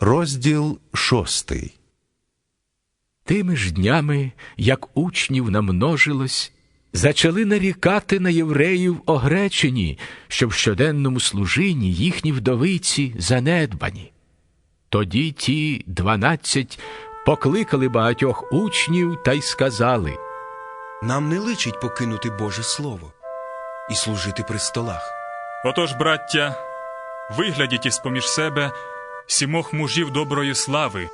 Розділ шостий. Тими ж днями, як учнів намножилось, зачали нарікати на євреїв огречені, що в щоденному служінні їхні вдовиці занедбані. Тоді ті дванадцять покликали багатьох учнів та й сказали Нам не личить покинути Боже Слово і служити при столах. Отож, браття, виглядіть із поміж себе сімох мужів доброї слави,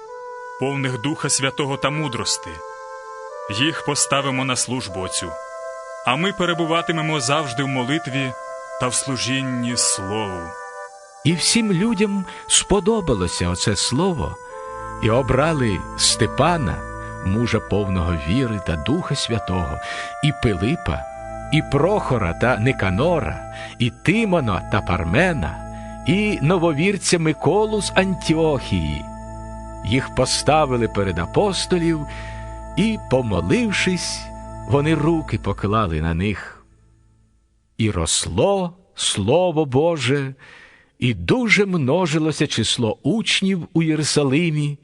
повних Духа Святого та мудрости. Їх поставимо на службу оцю, а ми перебуватимемо завжди в молитві та в служінні Слову. І всім людям сподобалося оце слово, і обрали Степана, мужа повного віри та Духа Святого, і Пилипа, і Прохора та Никанора, і Тимона та Пармена, і нововірця Миколу з Антіохії. Їх поставили перед апостолів, і, помолившись, вони руки поклали на них. І росло Слово Боже, і дуже множилося число учнів у Єрусалимі,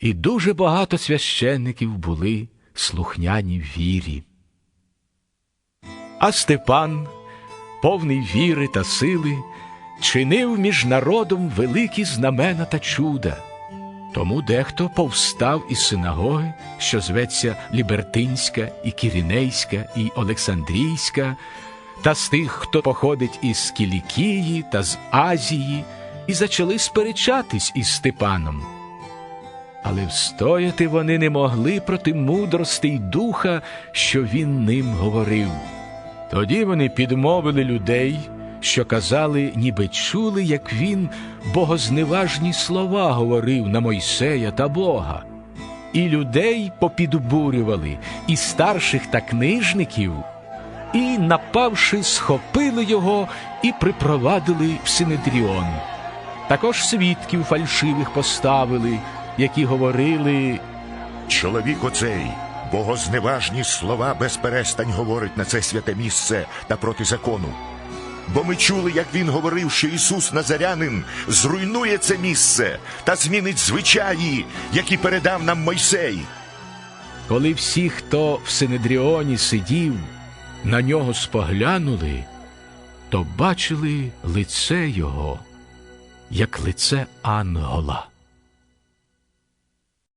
і дуже багато священників були слухняні вірі. А Степан, повний віри та сили, чинив між народом великі знамена та чуда. Тому дехто повстав із синагоги, що зветься Лібертинська, і Кірінейська, і Олександрійська, та з тих, хто походить із Кілікії та з Азії, і почали сперечатись із Степаном. Але встояти вони не могли проти мудрости й духа, що він ним говорив. Тоді вони підмовили людей, що казали, ніби чули, як він богозневажні слова говорив на Мойсея та Бога. І людей попідбурювали, і старших та книжників, і, напавши, схопили його і припровадили в Синедріон. Також свідків фальшивих поставили, які говорили Чоловік оцей богозневажні слова без перестань говорить на це святе місце та проти закону. Бо ми чули, як він говорив, що Ісус Назарянин зруйнує це місце та змінить звичаї, які передав нам Мойсей. Коли всі, хто в Синедріоні сидів, на нього споглянули, то бачили лице його, як лице ангела.